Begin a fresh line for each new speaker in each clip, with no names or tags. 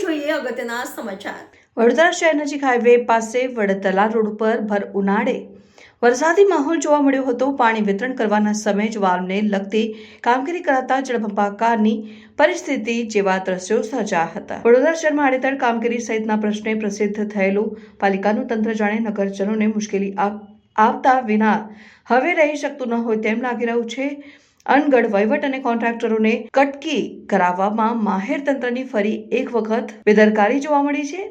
જોઈએ અગત્યના સમાચાર.
વડોદરા શહેર નજીક હાઈવે પાસે વડતલા રોડ ઉપર ભર ઉનાળે. વરસાદી માહોલ જોવા મળ્યો હતો. પાણી વિતરણ કરવાના સમય જ વાલ્વને લગતી કામગીરી કરાતા જળબંબાકારની પરિસ્થિતિ જેવા દ્રશ્યો સર્જા હતા. વડોદરા શહેરમાં આડેતર કામગીરી સહિતના પ્રશ્ને પ્રસિદ્ધ થયેલું પાલિકાનું તંત્ર જાણે નગરજનોને મુશ્કેલી આવ- આવતા વિના હવે રહી શકતું ન હોય તેમ લાગી રહ્યું છે. અનગઢ વહીવટ અને કોન્ટ્રાક્ટરોને કટકી કરાવવામાં માહેર તંત્રની ફરી એક વખત બેદરકારી જોવા મળી છે.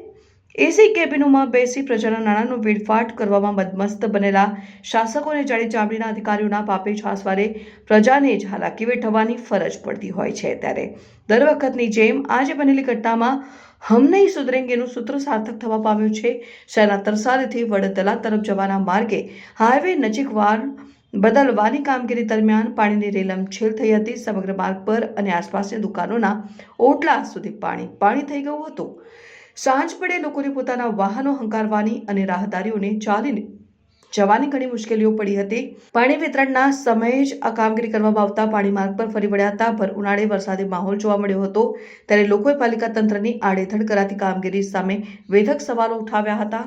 એસી કેબિનોમાં બેસી પ્રજાના નાણાંનો વેડફાટ કરવામાં મદમસ્ત બનેલા શાસકોને જાડી ચામડીના અધિકારીઓના પાપે છાસવારે પ્રજાને જ હાલાકી વેઠવવાની ફરજ પડતી હોય છે ત્યારે. દર વખતની જેમ આજે બનેલી ઘટનામાં હમ નહીં સુધરેંગેનું સૂત્ર સાર્થક થવા પામ્યું છે. શહેરના તરસાદથી વડોદરા તરફ જવાના માર્ગે હાઈવે નજીક વાર બદલવાની કામગીરી દરમિયાન પાણીની રેલમછેલ થઈ હતી સમગ્ર માર્ગ પર અને આસપાસની દુકાનોના ઓટલા સુધી પાણી પાણી થઈ ગયું હતું. સાંજ પડે લોકોને પોતાના વાહનો હંકારવાની અને રાહદારીઓને ચાલીને જવાની ઘણી મુશ્કેલીઓ પડી હતી. પાણી વિતરણના સમયે જ આ કામગીરી કરવામાં આવતા પાણી માર્ગ પર ફરી વળ્યા હતા. ભર ઉનાળે વરસાદી માહોલ જોવા મળ્યો હતો. ત્યારે લોકોએ પાલિકા તંત્રની આડેધડ કરાતી કામગીરી સામે વેધક સવાલો ઉઠાવ્યા હતા.